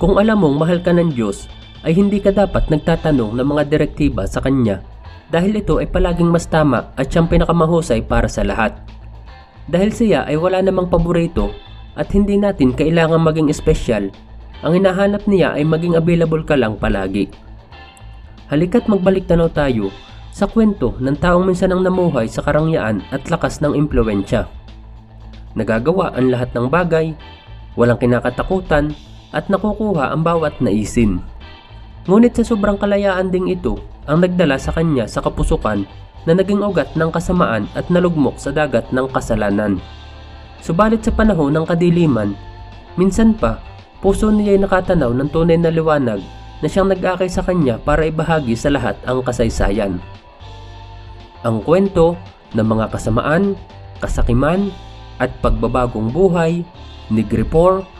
Kung alam mong mahal ka ng Diyos, ay hindi ka dapat nagtatanong ng mga direktiba sa Kanya dahil ito ay palaging mas tama at siyang pinakamahusay para sa lahat. Dahil siya ay wala namang paborito at hindi natin kailangan maging espesyal, ang hinahanap niya ay maging available ka lang palagi. Halika't magbalik tanaw tayo sa kwento ng taong minsan ang namuhay sa karangyaan at lakas ng impluensya. Nagagawa ang lahat ng bagay, walang kinakatakutan at nakukuha ang bawat naisin. Ngunit sa sobrang kalayaan ding ito ang nagdala sa kanya sa kapusukan na naging ugat ng kasamaan at nalugmok sa dagat ng kasalanan. Subalit sa panahon ng kadiliman, minsan pa, puso niya ay nakatanaw ng tunay na liwanag na siyang nag-akay sa kanya para ibahagi sa lahat ang kasaysayan. Ang kwento ng mga kasamaan, kasakiman, at pagbabagong buhay ni Gripor